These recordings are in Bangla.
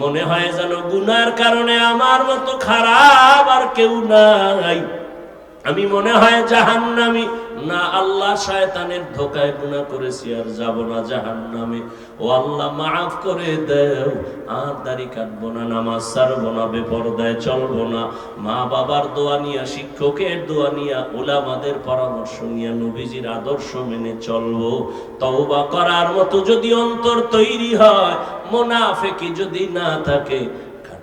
মনে হয় যেন গুনার কারণে আমার মতো খারাপ আর কেউ নাই। আমি মনে হয় জাহান্নামি। না, আল্লাহ শয়তানের ধোকায় গুনাহ করেছি আর যাব না জাহান্নামে। ও আল্লাহ, মাফ করে দেও। আর দাড়ি কাটবো না, নামাজ ছাড়বো না, বেপরদায় চলবো না। মা বাবার দোয়া নিয়া, শিক্ষকের দোয়া নিয়া, ওলামাদের পরামর্শ নিয়া, নবীজির আদর্শ মেনে চলবো। তওবা করার মতো যদি অন্তর তৈরি হয়, মোনাফেকি যদি না থাকে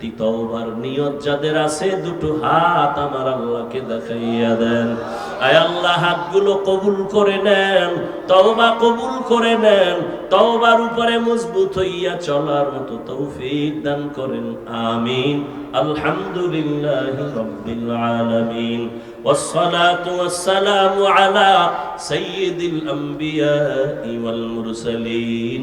খাঁটি তওবার নিয়ত যাদের আছে দুটো হাত আমার আল্লাহকে দেখাইয়া দেন আয় আল্লাহ হাতগুলো কবুল করে নেন তওবা কবুল করে নেন তওবার উপরে মজবুত হইয়া চলার মতো তৌফিক দান করেন আমিন আলহামদুলিল্লাহ রাব্বিল আলামিন والصلاة والسلام على سيد الأنبياء والمرسلين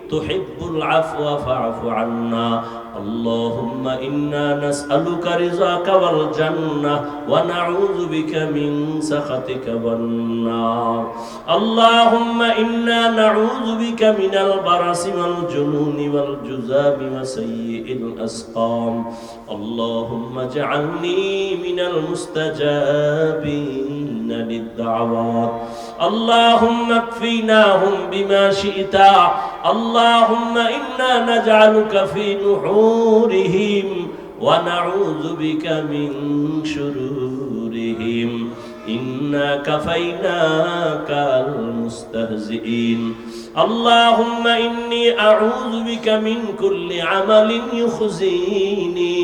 تحب العفو فاعف عنا. اللهم إنا نسألك رضاك والجنة ونعوذ بك من سخطك والنار. اللهم إنا نعوذ بك من البرص والجنون والجذام وسيء الأسقام. اللهم اجعلني من المستجابين. للدعوات اللهم اكفيناهم بما شئت اللهم إنا نجعلك في نحورهم ونعوذ بك من شرورهم إنا كفيناك المستهزئين اللهم إني أعوذ بك من كل عمل يخزيني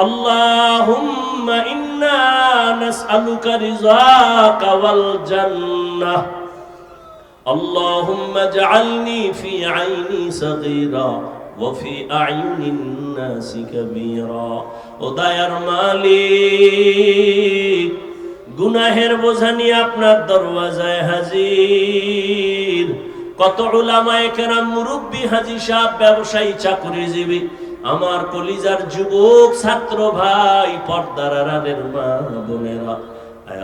اللهم إنا نسألك رضاك والجنة اللهم اجعلني في عيني صغيرا وفي أعين الناس كبيرا وداير মালিক গুনাহের বোঝা নিয়ে আপনার দরওয়াজায় হাজির কত উলামায়ে কেরাম মুরব্বী হাজি সাহেব ব্যবসায়ী চাকরিজীবী আমার কলিজার যুবক ছাত্র ভাই, পর্দার মা বোনেরা।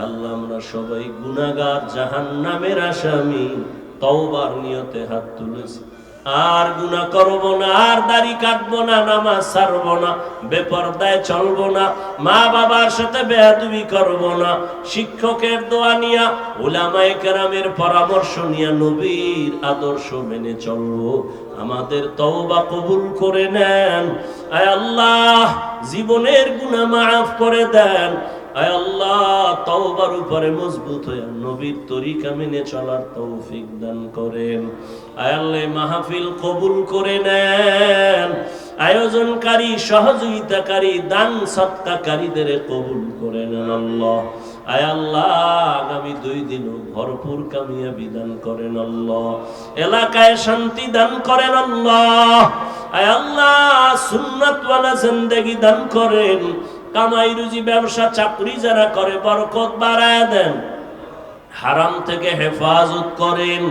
আল্লাহ, আমরা সবাই গুনাগার জাহান নামের আসামি, তওবার নিয়তে হাত তুলেছি। আর গুনাহ করব না, আর দাড়ি কাটবো না, নামাজ ছাড়বো না, বেপরদায় চলবো না, মা বাবার সাথে বেয়াদবি করব না, শিক্ষকের দোয়া নিয়া, উলামায়ে কেরামের পরামর্শ নিয়া নবীর আদর্শ মেনে চলবো। আমাদের তওবা কবুল করে নেন। আয় আল্লাহ, জীবনের গুনাহ মাফ করে দেন। মজবুত দান করেন। মাহফিল কবুল নেন। আয়োজনকারী, সহযোগিতাকারী, দান সৎকারীদের কবুল করে নেন আল্লাহ। আয় আল্লাহ, আগামী দুই দিন ভরপুর কামিয়া বিধান করেন আল্লাহ। এলাকায় শান্তি দান করেন আল্লাহ। আয় আল্লাহ জিন্দেগি দান করেন। কামাই রুজি ব্যবসা চাকরি যারা করে, বরকত বাড়ায় দেন। হারাম থেকে হেফাজত করেন,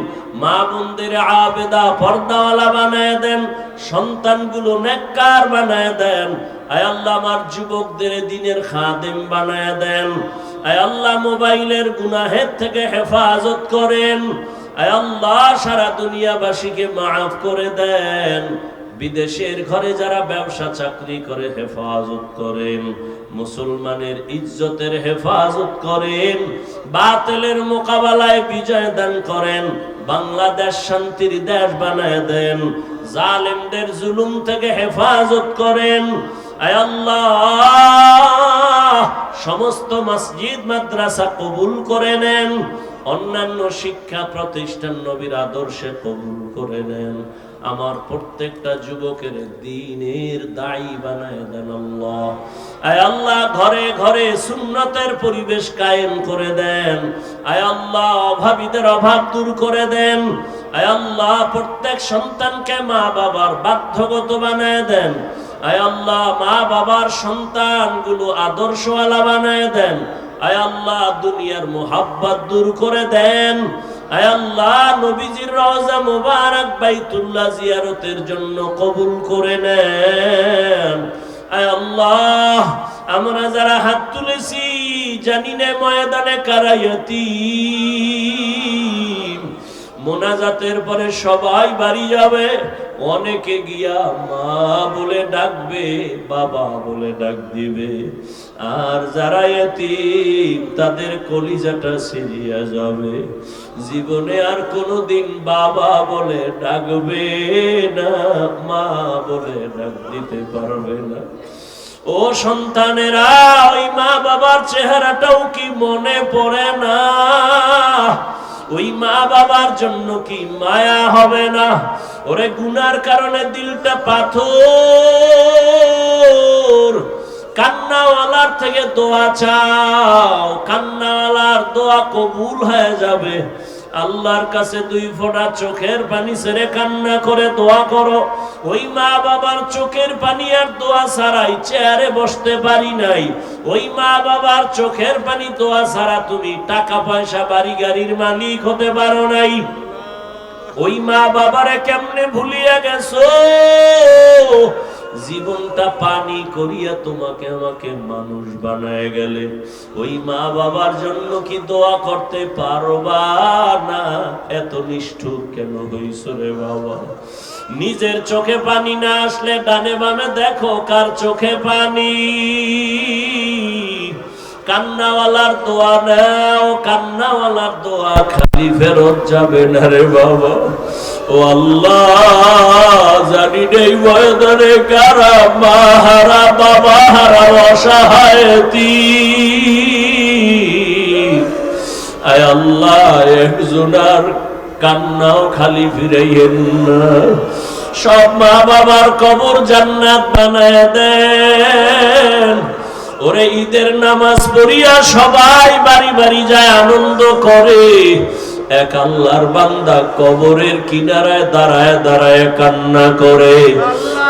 মা বোনদের আবেদা পর্দাওয়ালা বানায় দেন, সন্তানগুলো নেককার বানায় দেন, আয় আল্লাহ আমার যুবকদের দিনের খাদেম বানায় দেন, আয় আল্লাহ মোবাইলের গুনাহের থেকে হেফাজত করেন, আয় আল্লাহ সারা দুনিয়াবাসীকে মাফ করে দেন। বিদেশের ঘরে যারা ব্যবসা চাকরি করে, হেফাজত করেন, মুসলমানের ইজ্জতের হেফাজত করেন, বাতিলের মোকাবেলায় বিজয় দান করেন, বাংলাদেশ শান্তির দেশ বানায় দেন, জালেমদের জুলুম থেকে হেফাজত করেন। সমস্ত মসজিদ, মাদ্রাসা কবুল করে নেন, অন্যান্য শিক্ষা প্রতিষ্ঠান নবীর আদর্শে কবুল করে নেন। আমার প্রত্যেকটা যুবকের দিনের দায়ী বানায় দেন আল্লাহ। আয় আল্লাহ, ঘরে ঘরে সুন্নতের পরিবেশ কায়েম করে দেন। আয় আল্লাহ, অভাবীদের অভাব দূর করে দেন। আয় আল্লাহ, প্রত্যেক সন্তানকে মা বাবার বাধ্যগত বানায় দেন। আয় আল্লাহ মা বাবার সন্তানগুলো আদর্শওয়ালা বানায় দেন। আয় আল্লাহ, দুনিয়ার মোহাব্বত দূর করে দেন। আল্লাহ মোবারক জিয়ারতের জন্য কবুল করে নেন। আল্লাহ, আমরা যারা হাত তুলেছি জানি না ময়দানে কারাইয়াতি। মোনাজাতের পরে সবাই বাড়ি যাবে। অনেকে গিয়া মা বলে ডাকবে, বাবা বলে ডাক দিবে। আর যারা এতিম, তাদের কলিজাটা সিরিয়া যাবে। জীবনে আর কোনোদিন বাবা বলে ডাকবে না, মা বলে ডাক দিতে পারবে না। ও সন্তানেরা, ওই মা বাবার চেহারাটাও কি মনে পড়ে না? ওই মা বাবার জন্য কি মায়া হবে না? ওরে গুনার কারণে দিলটা পাথর। কান্নাওয়ালার থেকে দোয়া চাও, কান্নাওয়ালার দোয়া কবুল হয়ে যাবে। আল্লাহর কাছে দুই ফোঁটা চোখের পানি ছেড়ে কান্না করে দোয়া করো। ওই মা বাবার চোখের পানি আর দোয়া ছাড়াই চেয়ারে বসতে পারি নাই। ওই মা বাবার চোখের পানি দোয়া ছাড়া তুমি টাকা পয়সা বাড়ি গাড়ির মালিক হতে পারো নাই। ওই মা বাবারে কেমনে ভুলিয়া গেছো? জীবনটা পানি করিয়া তোমাকে আমাকে মানুষ বানায় গেলে। ওই মা বাবার জন্য কি দোয়া করতে পারবা না? এত নিষ্ঠুর কেন হইছ রে বাবা? নিজের চোখে পানি না আসলে ডানে বামে দেখো কার চোখে পানি। কান্নাওয়ালার দোয়া নাও, কান্নাওয়ালার দোয়া খালি ফেরত যাবে না রে বাবা। ও আল্লাহ, জানি নেই ময়দানে কারা মা হারা বাবা হারা অসহায়তি আল্লাহ একজনার কান্নাও খালি ফিরাইয়েন সব মা বাবার কবর জান্নাত বানায় দেন। ওরে ঈদের নামাজ পড়িয়া সবাই বাড়ি বাড়ি যায় আনন্দ করে। এক আল্লাহর বান্দা কবরের কিনারায় দাঁড়ায় দাঁড়ায় কান্না করে।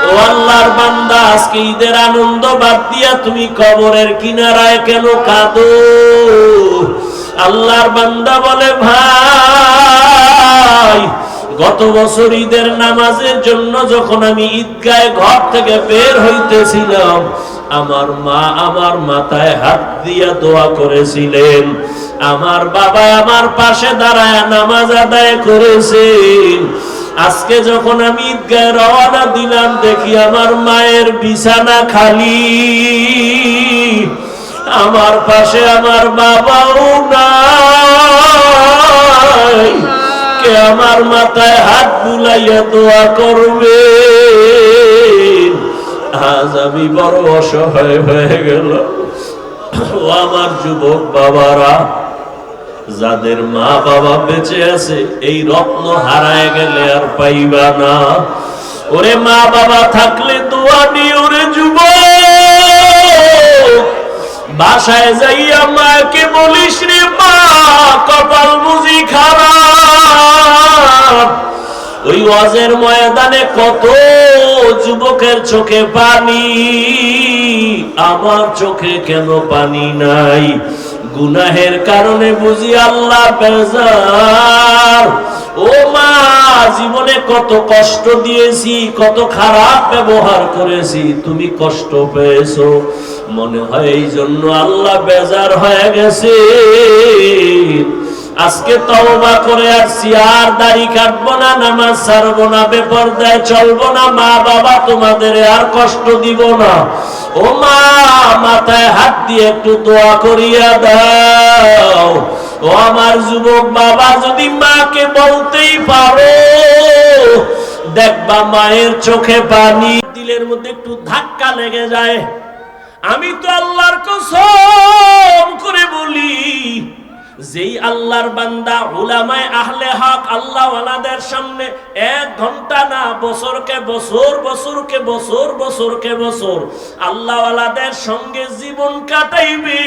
ও আল্লাহর বান্দা আজকে ঈদের আনন্দ বাদ দিয়া তুমি কবরের কিনারায় কেন কাঁদো? আল্লাহর বান্দা বলে ভাই গত বছর ঈদের নামাজের জন্য যখন আমি ঈদগায় ঘর থেকে বের হইতেছিলাম আমার মা আমার মাথায় হাত দিয়া দোয়া করেছিলেন। আমার বাবা আমার পাশে দাঁড়ায় নামাজ আদায় করেছেন আজকে যখন আমি ঈদগায় রওনা দিলাম, দেখি আমার মায়ের বিছানা খালি। আমার পাশে আমার বাবাও নাই। কে আমার মাথায় হাত বুলাইয়া দোয়া করবে? আজ আমি বড় অসহায় হয়ে গেল ও আমার যুবক বাবারা যাদের মা বাবা বেঁচে আছে, এই রত্ন হারায় গেলে আর পাইবা না। ওরে মা বাবা থাকলে দোয়া নিয়ে ওরে যুবক। বাসায় যাইয়া মাকে বলিস রে মা, কপাল বুঝি খারাপ। ওই ওয়াজের ময়দানে কত যুবকের চোখে পানি, আমার চোখে কেন পানি নাই? গুনাহের কারণে বুঝি আল্লাহ বেজার। ও মা, জীবনে কত কষ্ট দিয়েছি, কত খারাপ ব্যবহার করেছি, তুমি কষ্ট পেয়েছ। মনে হয় এই জন্য আল্লাহ বেজার হয়ে গেছে। আজকে তওবা করে আসছি, আর দাড়ি কাটবো না, নামাজ ছাড়বো না, বেপরদায় চলবো না, মা বাবা তোমাদের আর কষ্ট দিব না। ও মা, মাথায় হাত দিয়ে একটু দোয়া করিয়া দাও। ও আমার যুবক বাবা, যদি মাকে বলতেই পারো, দেখবা মায়ের চোখে পানি, দিলের মধ্যে একটু ধাক্কা লেগে যায়। আমি তো আল্লাহর কসম করে বলি যেই আল্লাহর বান্দা, উলামায় আহলে হক আল্লাহ ওয়ালাদের সামনে এক ঘণ্টা না, বছরকে বছর বছরকে বছর বছরকে বছর আল্লাহ ওয়ালাদের সঙ্গে জীবন কাটাইবে।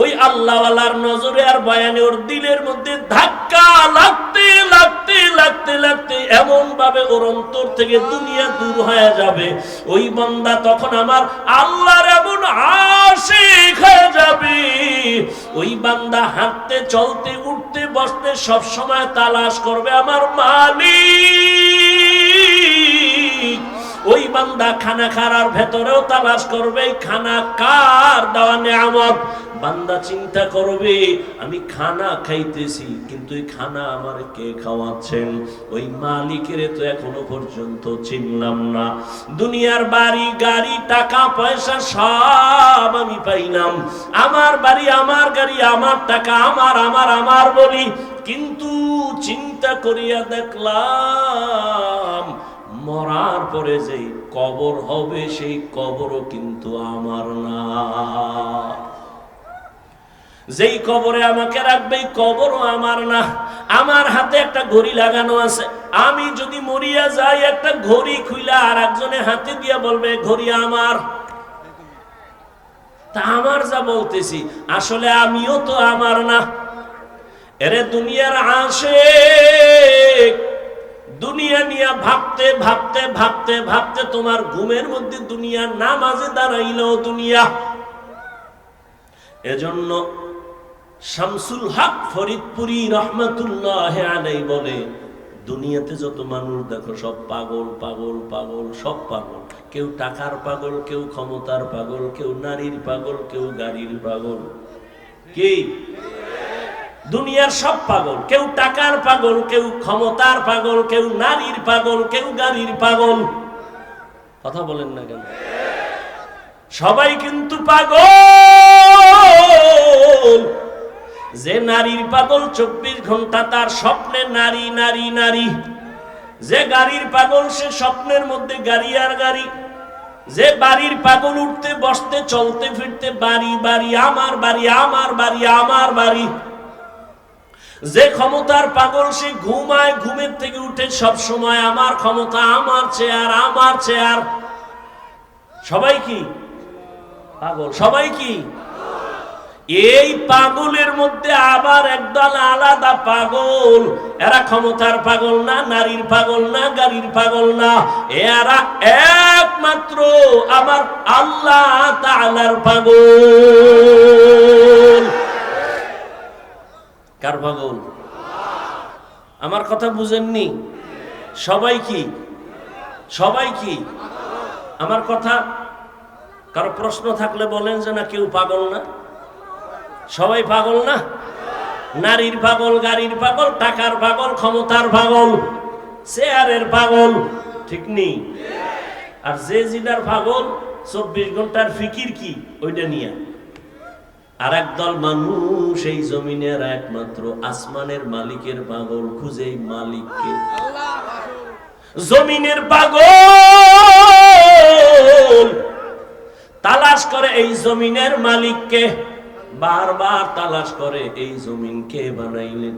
ওই আল্লাহ ওয়ালার নজরে আর বয়ানে ওর দিলের মধ্যে ধাক্কা লাগতে লাগতে লাগতে লাগতে এমন ভাবে ওর অন্তর থেকে দুনিয়া দূর হয়ে যাবে। ওই বান্দা তখন আমার আল্লাহর এমন আশিক হয়ে ওই বান্দা হাঁটতে চলতে উঠতে বসতে সব সময় তালাশ করবে আমার মালিক। ওই বান্দা খানা খারার ভেতরেও তালাশ করবে, খানা কার দেওয়া নেয়ামত? বান্দা চিন্তা করবে, আমি খানা খাইতেছি, কিন্তু এই খানা আমার কে খাওয়াচ্ছেন? ওই মালিকের তো এখনও পর্যন্ত চিনলাম না। দুনিয়ার বাড়ি, গাড়ি, টাকা, পয়সা সব আমি পাইলাম। আমার বাড়ি, আমার গাড়ি, আমার টাকা, আমার আমার আমার বলি। কিন্তু চিন্তা করিয়া দেখলাম মরার পরে যেই কবর হবে, সেই কবরও কিন্তু আমার না। যেই কবরে আমাকে রাখবে কবরও আমার না। আমার হাতে একটা ঘড়ি লাগানো আছে। আমি যদি মরিয়া যাই, একটা ঘড়ি খুইলা আর একজনের হাতে দিয়ে বলবে ঘড়ি আমার। তা আমার যা বলতেছি, আসলে আমিও তো আমার না। এরে দুনিয়ার আসে দুনিয়া নিয়ে ভাবতে ভাবতে ভাবতে ভাবতে তোমার ঘুমের মধ্যে দুনিয়া নামাজে দাঁড়াইলো দুনিয়া। এজন্য শামসুল হক ফরিদপুরি রহমতুল্লাহ আলাই বলে, দুনিয়াতে যত মানুষ দেখো, সব পাগল পাগল পাগল, সব পাগল। কেউ টাকার পাগল, কেউ ক্ষমতার পাগল, কেউ নারীর পাগল, কেউ গাড়ির পাগল। কি? দুনিয়ার সব পাগল, কেউ টাকার পাগল, কেউ ক্ষমতার পাগল, কেউ নারীর পাগল, কেউ গাড়ির পাগল। কথা বলেন না কেন? সবাই কিন্তু পাগল। যে নারীর পাগল চব্বিশ ঘণ্টা তার স্বপ্নে নারী নারী নারী। যে গাড়ির পাগল সে স্বপ্নের মধ্যে গাড়ি আর গাড়ি। যে বাড়ির পাগল উঠতে, বসতে, চলতে, ফিরতে, বাড়ি বাড়ি, আমার বাড়ি আমার বাড়ি আমার বাড়ি। যে ক্ষমতার পাগল সে ঘুমায়, ঘুমের থেকে উঠে সব সময় আমার ক্ষমতা আমার চেয়ার আমার চেয়ার। সবাই কি? পাগল। সবাই কি? এই পাগলের মধ্যে আবার একদল আলাদা পাগল। এরা ক্ষমতার পাগল না, নারীর পাগল না, গাড়ির পাগল না। এরা একমাত্র আমার আল্লাহ তাআলার পাগল। কার পাগল আমার কথা বুঝেননি। সবাই কি? সবাই কি? আমার কথা কারও প্রশ্ন থাকলে বলেন যে না, কেউ পাগল না? সবাই পাগল না? নারীর পাগল, গাড়ির পাগল, টাকার পাগল, ক্ষমতার পাগল, চেয়ারের পাগল, ঠিক নেই? আর যে জিনার পাগল, চব্বিশ ঘণ্টার ফিকির কি? ওইটা নিয়ে আর একদল মানুষ, এই জমিনের একমাত্র আসমানের মালিকের পাগল খুঁজে মালিককে। জমিনের পাগল তালাশ করে এই জমিনের মালিককে, বারবার তালাশ করে এই জমিন কে বানাইলেন?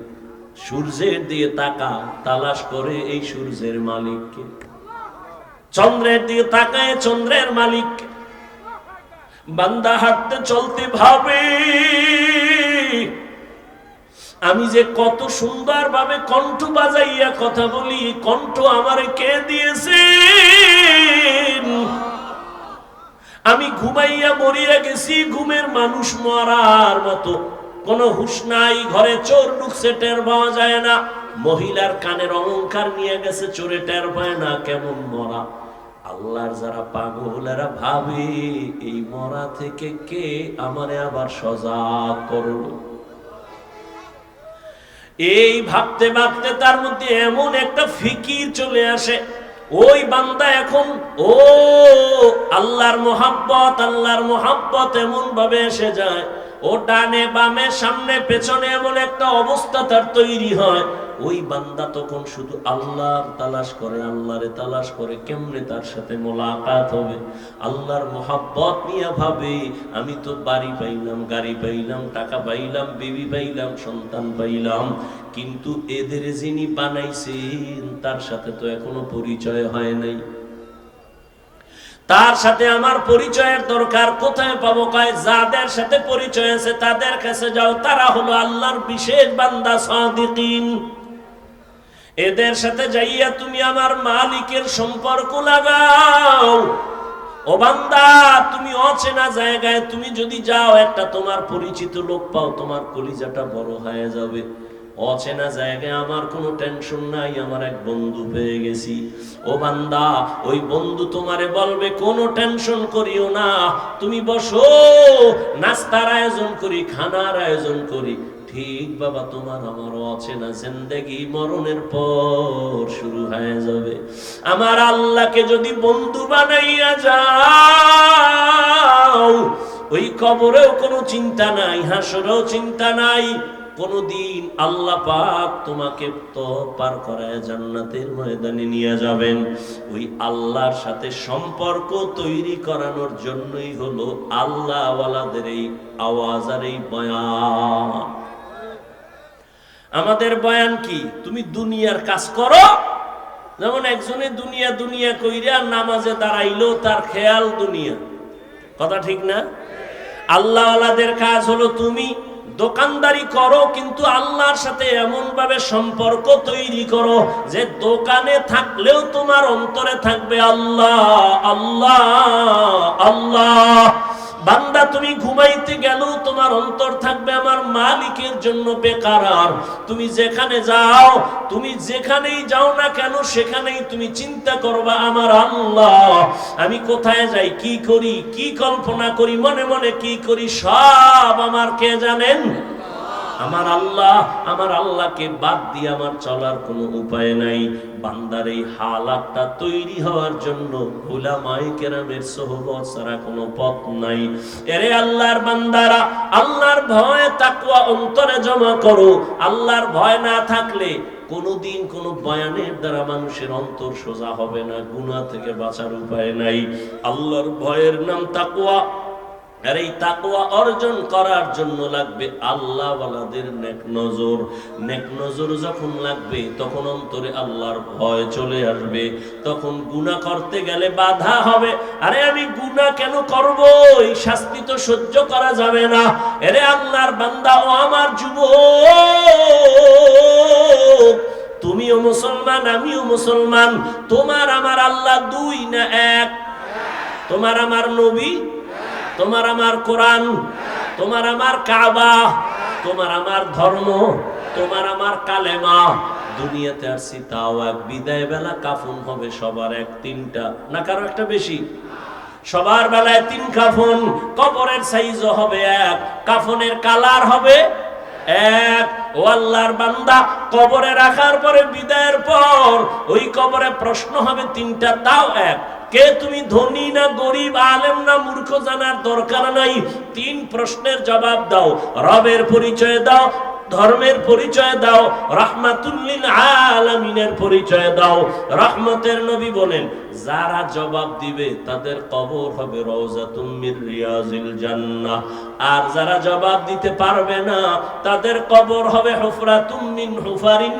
সূর্যের দিয়ে তাকা, তালাশ করে এই সূর্যের মালিককে। চন্দ্রের দিয়ে তাকায় চন্দ্রের মালিককে বান্দা হাঁটতে চলতে ভাবে, আমি যে কত সুন্দর ভাবে কণ্ঠ বাজাইয়া কথা বলি, কণ্ঠ আমারে কে দিয়েছে? আমি ঘুমাইয়া মরিয়া গেছি, ঘুমের মানুষ মরার মতো। কোন হুশ নাই, ঘরে চোর ঢুকছে, টের পাওয়া যায় না। মহিলার কানের অলংকার নিয়ে গেছে, চোরে টের পায় না, কেমন মরা। আল্লাহর যারা পাগল এরা ভাবে, এই মরা থেকে কে আমারে আবার সজাগ করল? এই ভাবতে ভাবতে তার মধ্যে এমন একটা ফিকির চলে আসে, ওই বান্দা এখন, ও আল্লাহর মোহাব্বত আল্লাহর মোহাব্বত এমন ভাবে এসে যায়, ও ডানে বামে, সামনে, পেছনে এমন একটা অবস্থা তার তৈরি হয় ওই বান্দা তখন শুধু আল্লাহর তালাশ করে, আল্লাহরে তালাশ করে, কেমনে তার সাথে মোলাকাত হবে? আল্লাহর মোহাব্বত নিয়ে ভাবে, আমি তো বাড়ি পাইলাম, গাড়ি পাইলাম, টাকা পাইলাম, বিবি পাইলাম, সন্তান পাইলাম। কিন্তু এদের যিনি বানাইছেন, তার সাথে তো এখনও পরিচয় হয় নাই। তার সাথে আমার পরিচয়ের দরকার কোথায় পাবো? কয়, যাদের সাথে পরিচয় আছে, তাদের কাছে যাও। তারা হলো আল্লাহর বিশেষ বান্দা, সাদিকিন। এদের সাথে যাইয়া তুমি আমার মালিকের সম্পর্ক লাগাও। ও বান্দা, তুমি অচেনা জায়গায় তুমি যদি যাও, একটা তোমার পরিচিত লোক পাও, তোমার কলিজাটা বড় হয়ে যাবে। অচেনা জায়গায় আমার কোনো টেনশন নাই, আমার এক বন্ধু পেয়ে গেছি। ও বান্দা, ওই বন্ধু তোমারে বলবে, কোনো টেনশন করিও না। তুমি বসো, নাস্তার আয়োজন করি, খানার আয়োজন করি। ঠিক, বাবা, তোমার আমার অচেনা জিন্দেগি মরণের পর শুরু হয়ে যাবে। আমার আল্লাহকে যদি বন্ধু বানাইয়া যাও, ওই কবরেও কোনো চিন্তা নাই, হাসরেও চিন্তা নাই, কোনদিন আল্লাহ পাক তোমাকে তো পার করায় জান্নাতের ময়দানে নিয়ে যাবেন। ওই আল্লাহর সাথে সম্পর্ক তৈরি করানোর জন্যই হলো আল্লাহওয়ালাদের এই আওয়াজ আর এই বয়ান। আমাদের বয়ান কি? তুমি দুনিয়ার কাজ করো। যেমন একজনে দুনিয়া দুনিয়া কইরা নামাজে দাঁড়াইলো, তার খেয়াল দুনিয়া। কথা ঠিক না? আল্লাহওয়ালাদের কাজ হলো তুমি দোকানদারি করো, কিন্তু আল্লাহর সাথে এমন ভাবে সম্পর্ক তৈরি করো যে দোকানে থাকলেও তোমার অন্তরে থাকবে আল্লাহ আল্লাহ আল্লাহ। বান্দা, তুমি ঘুমাইতে গেল তোমার অন্তর থাকবে আমার মালিকের জন্য বেকার। তুমি যেখানে যাও, তুমি যেখানেই যাও না কেন, সেখানেই তুমি চিন্তা করবা, আমার আল্লাহ, আমি কোথায় যাই, কি করি, কি কল্পনা করি, মনে মনে কি করি, সব আমার কে জানেন? আমার আল্লাহ, আমার আল্লাহকে বাদ দিয়ে আমার চলার কোনো উপায় নাই। বান্দার এই হালাতটা তৈরি হওয়ার জন্য উলামায়ে কেরামের সোহবত ছাড়া কোনো পথ নাই। এরে আল্লাহর বান্দারা, আল্লাহর ভয় তাকওয়া অন্তরে জমা করো। আল্লাহর ভয় না থাকলে কোনোদিন কোনো বয়ানের দ্বারা মানুষের অন্তর সোজা হবে না, গুনাহ থেকে বাঁচার উপায় নাই। আল্লাহর ভয়ের নাম তাকওয়া। আর এই তাকওয়া অর্জন করার জন্য লাগবে আল্লাহ ওয়ালাদের নেক নজর। নেক নজর যখন লাগবে, তখন অন্তরে আল্লাহর ভয় চলে আসবে। তখন গুনাহ করতে গেলে বাধা হবে। আরে আমি গুনাহ কেন করব? এই শাস্তি তো সহ্য করা যাবে না। আরে আল্লাহর বান্দা, ও আমার যুব তুমিও মুসলমান, আমিও মুসলমান। তোমার আমার আল্লাহ দুই না এক? তোমার আমার নবী তোমার আমার কোরআন, তোমার আমার কাবা, তোমার আমার ধর্ম, তোমার আমার কালেমা। দুনিয়াতে আসছি তাও এক বিদায় বেলা, কাফন হবে সবার এক তিনটা। না, কারও একটা বেশি? সবার বেলায় তিন কাফন, কবরের সাইজও হবে এক, কাফনের কালার হবে এক। ও আল্লাহর বান্দা, কবরে রাখার পরে বিদায়ের পর, ওই কবরে প্রশ্ন হবে তিনটা, তাও এক। কে তুমি ধনী না গরিব, আলেম না মূর্খ জানার দরকার নাই? তিন প্রশ্নের জবাব দাও। রবের পরিচয় দাও, ধর্মের পরিচয় দাও রাহমাতুল্লিল আলামিনের পরিচয় দাও। রহমতের নবী বলেন, যারা জবাব দিবে তাদের কবর হবে রওজাতুম মির রিয়াজিল জান্নাহ। আর যারা জবাব দিতে পারবে না, তাদের কবর হবে হুফরাতুম মিন হুফারিন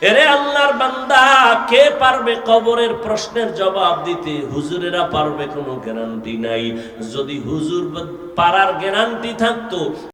এরে আল্লাহর বান্দা, কে পারবে কবরের প্রশ্নের জবাব দিতে? হুজুরেরা পারবে কোনো গ্যারান্টি নাই। যদি হুজুর পারার গ্যারান্টি থাকতো